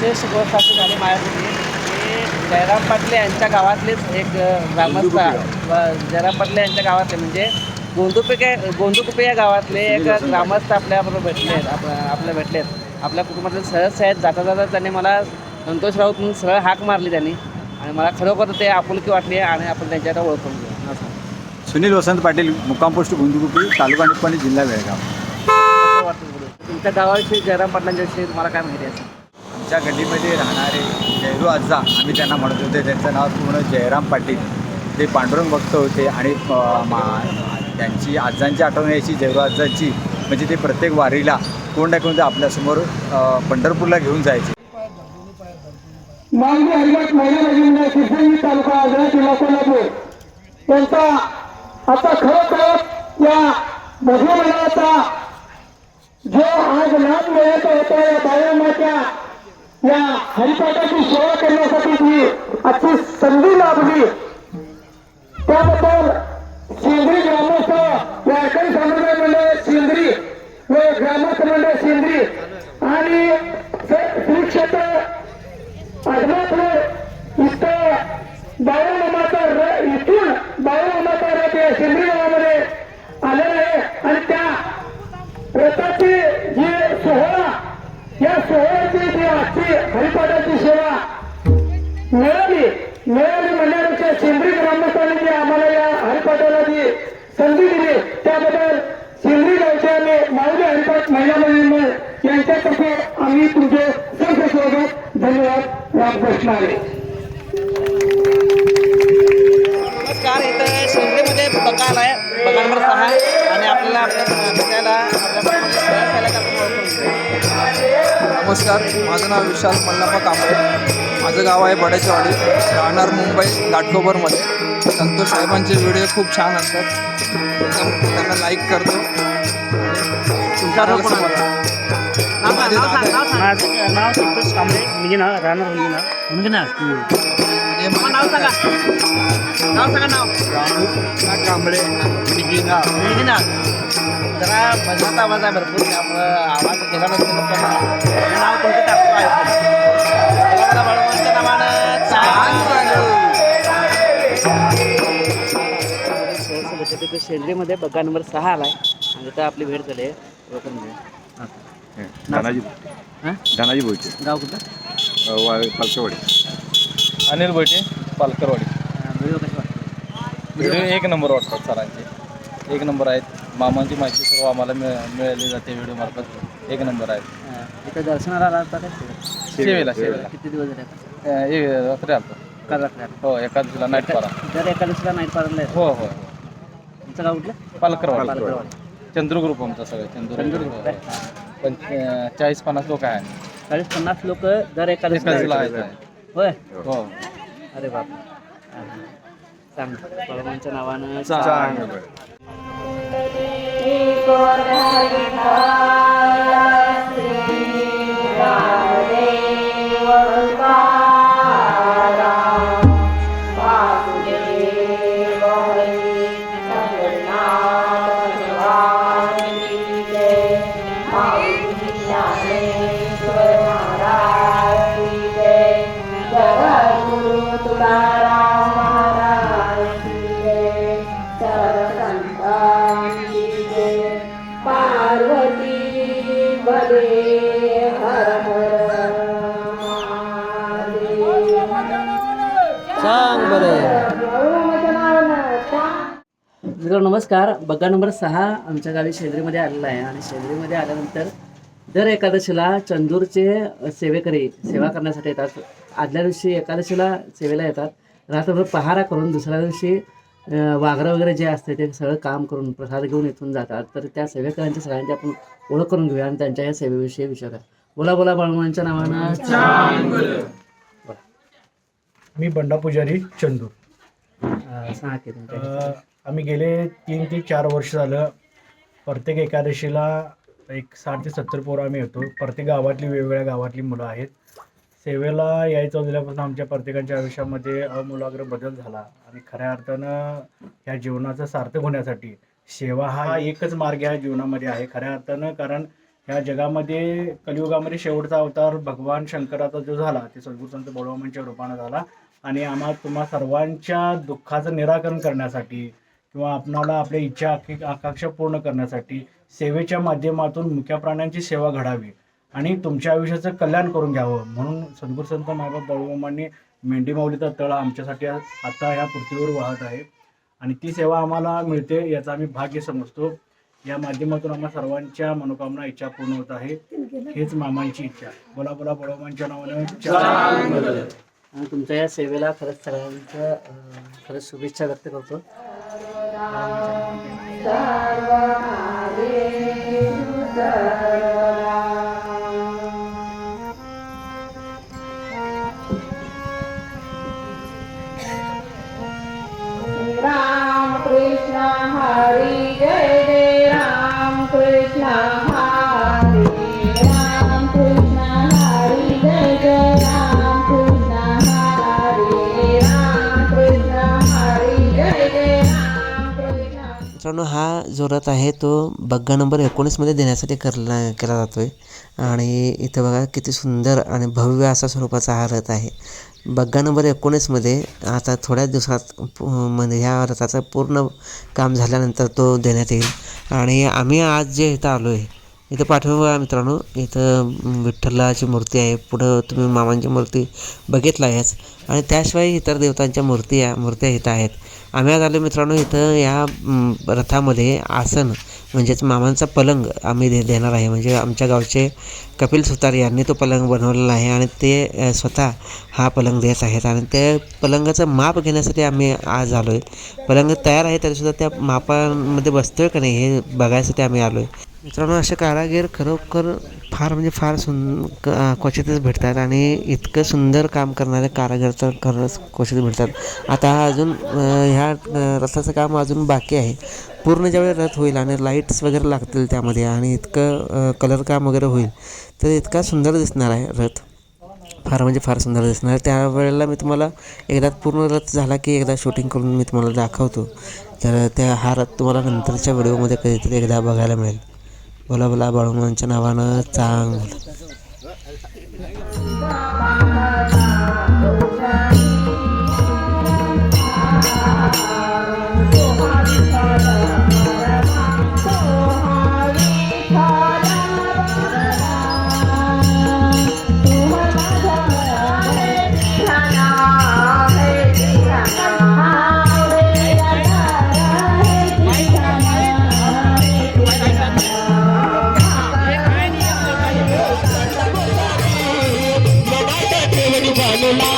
विशेष गोष्ट अशी झाली माझ्यासाठी की जयराम पाटले यांच्या गावातलेच एक ग्रामस्थ जयराम पाटले यांच्या गावातले म्हणजे गोंदुपिके गोंदुकुपे या गावातले एक ग्रामस्थ आपल्याबरोबर भेटले आहेत आप आपल्या भेटले आहेत. आपल्या कुटुंबातले सहज आहेत जाता जाता त्यांनी मला संतोष राऊत म्हणून सरळ हाक मारली त्यांनी. आणि मला खरोखर ते आपुलकी वाटली आणि आपण त्यांच्याकडे ओळखून घेऊ. सुनील वसंत पाटील मुक्काम पोस्ट गुंदुकुपी तालुका निप्पाणी जिल्हा बोलून? तुमच्या गावाविषयी जयराम पाटलांच्या विषयी तुम्हाला काय माहिती आहे? आमच्या गल्लीमध्ये राहणारे नेहरू आजा आम्ही त्यांना म्हणत होते त्यांचं नाव पूर्ण जयराम पाटील. ते पांडुरंग भक्त होते आणि मा- त्यांची आजांची आठवण यायची जयरू आजांची म्हणजे ते प्रत्येक वारीला कोण ना कोण ते आपल्यासमोर पंढरपूरला घेऊन जायचे. मालवी हरियात महिला भगिनीने शिरसंगी तालुका आग्रा जिल्हा कोल्हापूर. त्यांचा आता खरोखर या भगवमनाचा जो आज लाभ मिळत होता या बाळामाच्या या हरिपाठाची सेवा करण्यासाठी जी आजची संधी लाभली. त्याबद्दल सेंद्री ग्रामस्थ वारकरी समन्वय मंडळ सेंद्री व ग्रामस्थ मंडळ सेंद्री आणि स- श्री क्षेत्र आदमापूर इथं बाळूमामाचा र इथून बाळूमामाचा रथ या शिंदरी गावामध्ये आलेला आहे आणि त्या रथाची जी सोहळा या सोहळ्याची जी आजची हरिपाठाची सेवा मिळाली. मिळाली म्हणण्यापेक्षा सेंद्री ग्रामस्थांनी आम्हाला या हरिपाठाला जी संधी दिली. त्याबद्दल सेंद्री गावच्या माऊली हरिपाठ महिला मंडळ यांच्यातर्फे आम्ही तुमचे सर्व स्वागत धन्यवाद. रामकृष्ण आहे नमस्कार इथं शिंदेमध्ये बघायला आहे. बघा नंबर सहा आणि आपल्याला आपल्या बघायला नमस्कार माझं नाव विशाल मल्लाप्पा कांबळे. माझं गाव आहे बड्याचीवाडी राहणार मुंबई घाटकोपरमध्ये संतोष साहेबांचे व्हिडिओ खूप छान असतात. एकदम त्यांना लाईक करतो. नाव? नाव नाव नाव. माझं नाव संतोष कांबळे निघणार राहणार निघणार मुंगीनार. म्हणजे नाव सांगा. नाव सांगा नाव. रामू कांबळे. जरा बजात आवाज आहे भरपूर. त्यामुळं आवाज गेला नसेल तिथे शेंद्रीमध्ये बग्गा नंबर सहा आलाय. आणि तिथं आपली भेट झाली आहे. ओळखून. धनाजी हां? धनाजी बोलचे गाव कुठं पालकवाडी अनिल बैठे पालकरवाडी व्हिडिओ कशी वाटते व्हिडिओ एक नंबर वाटतात सरांचे. एक नंबर आहेत. मामांची माहिती सर्व आम्हाला मिळ मिळाली जाते व्हिडिओ मार्फत. एक नंबर आहेत. अं, इथं दर्शनाला आला होता काय सेवेला सेवेला. किती दिवस झाले आता? अं, एक रात्री आलतो. काल रात्री आला. हो एका दिवसाला नाईट पारा दर एका दिवसाला नाईट पार्लर आहे हो हो. तुमचं गाव कुठलं? पालकरवाडी. चंद्र ग्रुप आमचा सगळं चंद्र काय? पण अं, चाळीस पन्नास लोक आहे चाळीस पन्नास लोक दर एका होय? हो. अरे बाप. सांग बाळाबाईंच्या नावानं सांग बरं. मित्र नमस्कार. बग्गा नंबर सहा आमच्या गावी शेंद्रीमध्ये आलेला आहे. आणि शेंद्रीमध्ये आल्यानंतर दर एकादशीला चंदूरचे सेवेकरी सेवा करण्यासाठी येतात. आदल्या दिवशी एकादशीला सेवेला येतात. रात्रभर पहारा करून दुसऱ्या दिवशी अं, वाघरं वगैरे जे असते ते सगळं काम करून प्रसाद घेऊन इथून जातात. तर त्या सेवेकरांच्या सगळ्यांची आपण ओळख करून घेऊया आणि त्यांच्या या सेवेविषयी विचारूया. बोला बोला बाळमांच्या नावानं. मी बंडा पुजारी चंदूर अं, सांगा की तुमच्या अ, आम्ही गेले तीन ते चार वर्ष झालं. प्रत्येक एकादशीला एक साठ ते सत्तर पोरं आम्ही येतो. प्रत्येक गावातली वेगवेगळ्या गावातली मुलं आहेत. सेवेला यायचं दिल्यापासून आमच्या प्रत्येकाच्या आयुष्यामध्ये अमूलाग्र बदल झाला. आणि खऱ्या अर्थानं ह्या जीवनाचं सार्थक होण्यासाठी सेवा हा एकच मार्ग ह्या जीवनामध्ये आहे. खऱ्या अर्थानं कारण ह्या जगामध्ये कलियुगामध्ये शेवटचा अवतार भगवान शंकराचा जो झाला ते सद्गुरू संत बळवमांच्या रूपानं झाला. आणि आम्हा तुम्हा सर्वांच्या दुःखाचं निराकरण करण्यासाठी किंवा आपणाला आपल्या इच्छा आकांक्षा पूर्ण करण्यासाठी सेवेच्या माध्यमातून मुख्या प्राण्यांची सेवा घडावी आणि तुमच्या आयुष्याचं कल्याण करून घ्यावं. म्हणून सद्गुरू संत मायबाप बाळूमामांनी मेंढी माऊलीचा तळ आमच्यासाठी आता ह्या पृथ्वीवर वाहत आहे. आणि ती सेवा आम्हाला मिळते याचा आम्ही भाग्य समजतो. या माध्यमातून आम्हा सर्वांच्या मनोकामना इच्छा पूर्ण होत आहे. हेच मामांची इच्छा. बोला बोला बळवमांच्या नावानं तुमच्या या सेवेला खरंच सगळ्यांचं खरंच शुभेच्छा व्यक्त करतो. राम कृष्ण हरी जय जय राम कृष्ण मित्रांनो हा जो रथ आहे तो बग्गा नंबर एकोणीसमध्ये देण्यासाठी करला केला जातो आहे आणि इथं बघा किती सुंदर आणि भव्य असा स्वरूपाचा हा रथ आहे. बग्गा नंबर एकोणीसमध्ये आता थोड्याच दिवसात पु- मध्ये ह्या रथाचं पूर्ण काम झाल्यानंतर तो देण्यात येईल. आणि आम्ही आज जे इथं आलो आहे इथं पाठवा मित्रांनो. इथं विठ्ठलाची मूर्ती आहे. पुढं तुम्ही मामांची मूर्ती बघितला आहेच आणि त्याशिवाय इतर देवतांच्या मूर्ती या मूर्त्या इथं आहेत. आम्ही आज आलो मित्रांनो इथं या रथामध्ये आसन म्हणजेच मामांचा पलंग आम्ही दे देणार आहे. म्हणजे आमच्या गावचे कपिल सुतार यांनी तो पलंग बनवलेला आहे आणि ते स्वतः हा पलंग देत आहेत. आणि ते पलंगाचं माप घेण्यासाठी आम्ही आज आलो आहे पलंग तयार आहे तरीसुद्धा त्या मापामध्ये बसतोय का नाही हे बघायसाठी आम्ही आलो आहे मित्रांनो असे कारागीर खरोखर फार म्हणजे फार सुं क्वचितच भेटतात आणि इतकं सुंदर काम करणारे कारागीर तर खरंच क्वचित भेटतात. आता हा अजून ह्या रथाचं काम अजून बाकी आहे. पूर्ण ज्यावेळी रथ होईल आणि लाईट्स वगैरे लागतील त्यामध्ये आणि इतकं कलर काम वगैरे होईल तर इतका सुंदर दिसणार आहे रथ. फार म्हणजे फार सुंदर दिसणार आहे. त्यावेळेला मी तुम्हाला एकदा पूर्ण रथ झाला की एकदा शूटिंग करून मी तुम्हाला दाखवतो. तर त्या हा रथ तुम्हाला नंतरच्या व्हिडिओमध्ये कधीतरी एकदा बघायला मिळेल. भला बोला बाळूमांच्या नावानं चांगलं. घोड्याला